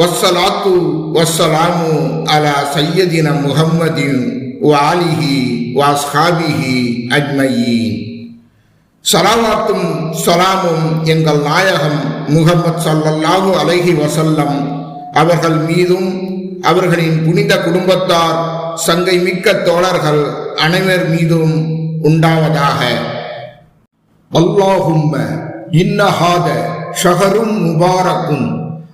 வஸ்ஸலாத்து வஸ்ஸலாமு அலா சையதின முகம்மதின் வாலிஹி வாஸ்ஹாபிஹி அஜ்மயீன். சலாவாத்தும் சலாமும் எங்கள் நாயகம் முகமது சல்லல்லாஹு அலைஹி வசல்லம் அவர்கள் மீதும் அவர்களின் புனித குடும்பத்தார் சங்கை மிக்க தோழர்கள் அனைவர் மீதும் உண்டாவதாக. அல்லாஹும்ம இன்னஹாத ஷஹரும் முபாரக்கும்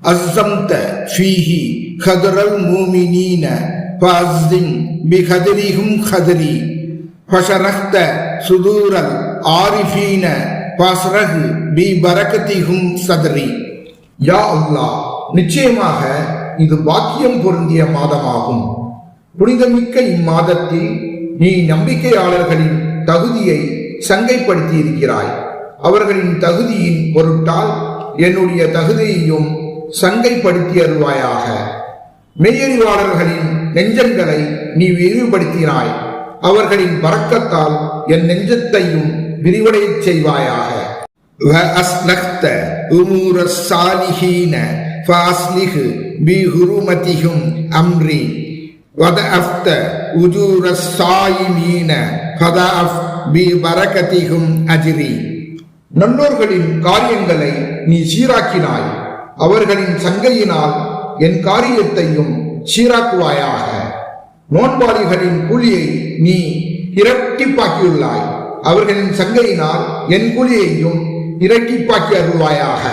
அஸ்ஸம்த ஃபீஹி ஹதரல் மூமினீன ஃபஅஸ்திம் பிஹதரிஹும் ஹதரி. ஃபஷரஹ்த சுதூரல் ஆரிஃபீன ஃபஸ்ரஹ் பி பரகதிஹும் சதரி. யா அல்லாஹ் நிச்சயமாக இது பாக்கியம் பொருந்திய மாதமாகும். புனிதமிக்க இம்மாதத்தில் நீ நம்பிக்கையாளர்களின் தகுதியை சங்கைப்படுத்தி இருக்கிறாய் அவர்களின் தகுதியின் பொருட்டால் என்னுடைய தகுதியையும் சங்கைப்படுத்தி அருள்வாயாக மெய்யறிவாளர்களின் நெஞ்சங்களை நீ விரிவுபடுத்தினாய் அவர்களின் பறக்கத்தால் என் நெஞ்சத்தையும் விரிவடையச் செய்வாயாக وأصلحت أمور الصالحين فأصلح بحرمتهم أمري وضعفت أجور الصائمين فضعف ببركتهم أجري நல்லோர்களின் காரியங்களை நீ சீராக்கினாய் அவர்களின் சங்கையினால் என் காரியத்தையும் சீராக்குவாயாக நோன்பாளிகளின் கூலியை நீ இரட்டிப்பாக்கியுள்ளாய் அவர்களின் சங்கையினால் என் கூலியையும் இரட்டிப்பாக்கி அருள்வாயாக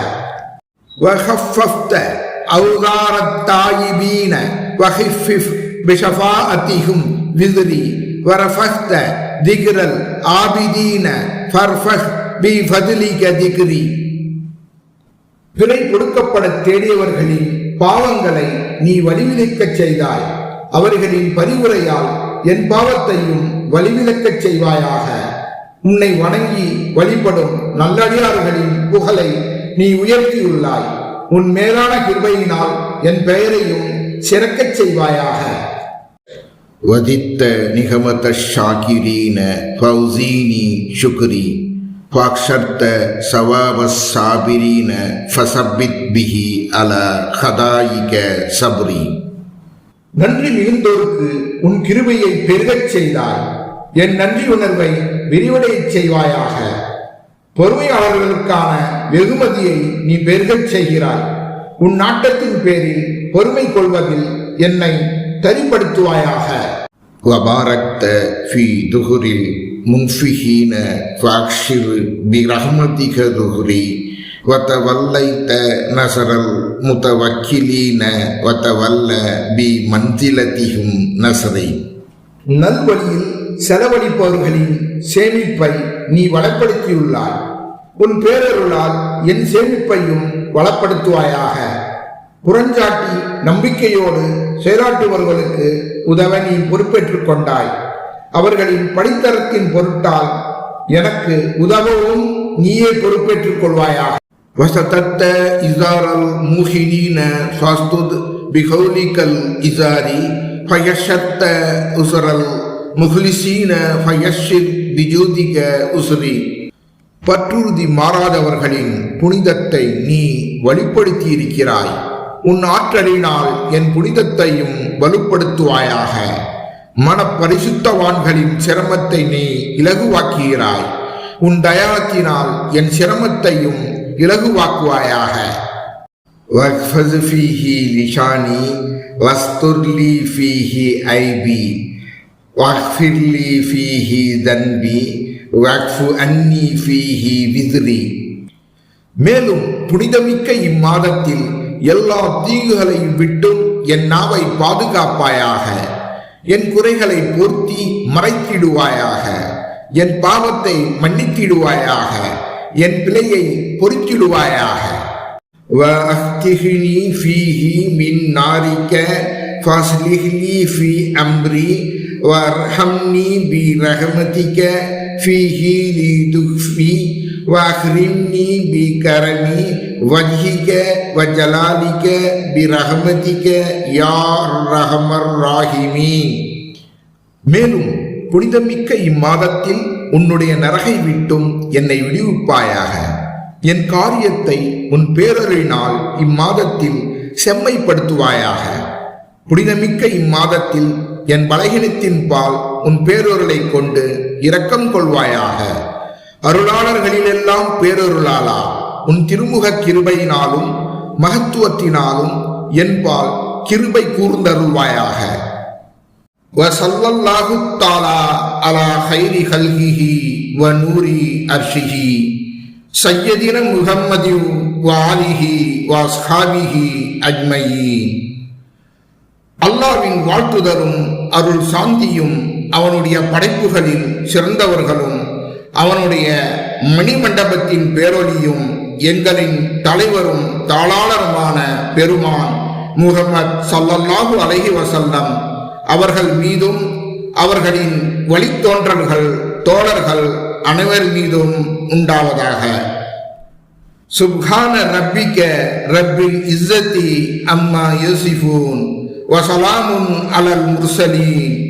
وخففت أوزار التائبين وخفف بشفاعتهم وزري ورفعت ذكر العابدين فارفع بفضلك ذكري பிழை கொடுக்கப்பட தேடியவர்களின் பாவங்களை நீ வலிவிலக்கச் செய்தாய். அவர்களின் பரிவுரையால் என் பாவத்தையும் வலிவிலக்கச் செய்வாயாக. உன்னை வணங்கி வழிபடும் நல்லடியார்களின் புகழை நீ உயர்த்தியுள்ளாய். உன் மேலான கிருபையினால் என் பெயரையும் சிறக்கச் செய்வாயாக. வதித்த நிகமத ஷாகிரீன பௌசீனி சுக்ரி வாக்ஷர்த்த சவாவசாபிரீன ஃபசபித் பிஹி அல ஹதாயிக சபுரி நன்றி மிகுந்தோருக்கு உன் கிருபையை பெருகச் செய்தாய். என் நன்றி உணர்வை விரிவடையச் செய்வாயாக. பொறுமையாளர்களுக்கான வெகுமதியை நீ பெருகச் செய்கிறாய். உன் நாட்டத்தின் பேரில் பொறுமை கொள்வதில் என்னை தரிப்படுத்துவாயாக வபாரக்த ஃபி துகுரில் المنفحين فأكشر برحمتك ظهري وتوليت نصر المتوكلين وتولى بمنزلتهم نصري நல்வழியில் செலவழிப்பவர்களின் சேமிப்பை நீ வளப்படுத்தியுள்ளாய் உன் பேரருளால் என் சேமிப்பையும் வளப்படுத்துவாயாக புறஞ்சாட்டி நம்பிக்கையோடு செயலாற்றுபவர்களுக்கு உதவ நீ பொறுப்பேற்றுக் கொண்டாய் அவர்களின் படித்தரத்தின் பொருட்டால் எனக்கு உதவவும் நீயே பொறுப்பேற்றுக் கொள்வாயா வசதத்த இசாரல் மூஹினீன சாஸ்துத் பிகௌலிகல் இசாரி ஃபயஷத்த உசரல் முஹ்லிசீன ஃபயஷித் பிஜூதிக உசுரி. பற்றுறுதி மாறாதவர்களின் புனிதத்தை நீ வழிப்படுத்தி இருக்கிறாய் உன் ஆற்றலினால் என் புனிதத்தையும் வலுப்படுத்துவாயாக. மன பரிசுத்தவான்களின் சிரமத்தை நீ இலகுவாக்குகிறாய் உன் தயாளத்தினால் என் சிரமத்தையும் இலகுவாக்குவாயாக واحفظ فيه لساني واستر لي فيه عيبي واغفر لي فيه ذنبي واعف عني فيه وزري மேலும் புனிதமிக்க இம்மாதத்தில் எல்லா தீங்குகளையும் விட்டும் என் நாவை பாதுகாப்பாயாக என் குறைகளை பொருத்தி மறைத்திடுவாயாக என் பாவத்தை மன்னித்திடுவாயாக என் பிழையை பொறுத்திடுவாயாக وأفتحني فيه من نارك فاصلح لي في أمري وارحمني برحمتك فيه لتخفي واكرمني بكرم وجهك وجلالك برحمتك يا ارحم الراحمين மேலும் புனிதமிக்க இம்மாதத்தில் உன்னுடைய நரகை விட்டும் என்னை விடுவிப்பாயாக என் காரியத்தை உன் பேரருளினால் இம்மாதத்தில் செம்மைப்படுத்துவாயாக புனிதமிக்க இம்மாதத்தில் என் பலகீனத்தின் பால் உன் பேரொருளை கொண்டு இரக்கம் கொள்வாயாக. அருளாளர்களிலெல்லாம் பேரருளாளா உன் திருமுக கிருபையினாலும் மகத்துவத்தினாலும் என்பால் கிருபை கூர்ந்தருள்வாயாக. வசல்லல்லாஹு தாலா அலா ஹைரி ஹல்கிஹி வ நூரி அர்ஷிஹி. சையதின முகம்மதி வாலிஹி வாஸ்ஹாபிஹி அஜ்மயி அல்லாவின் வாழ்த்துதரும் அருள் சாந்தியும் அவனுடைய படைப்புகளில் சிறந்தவர்களும் அவனுடைய மணிமண்டபத்தின் பேரொலியும் எங்களின் தலைவரும் தாளாளருமான பெருமான் முகமது சல்லல்லாஹு அலஹி வசல்லம் அவர்கள் மீதும் அவர்களின் வழித்தோன்றல்கள் தோழர்கள் அனைவர் மீதும் உண்டாவதாக. சுப்ஹான ரப்பிக்க ரப்பில் இஸ்ஸத்தி அம்மா யோசிஃபூன் வசலாமுன் அலல் முர்சலீன்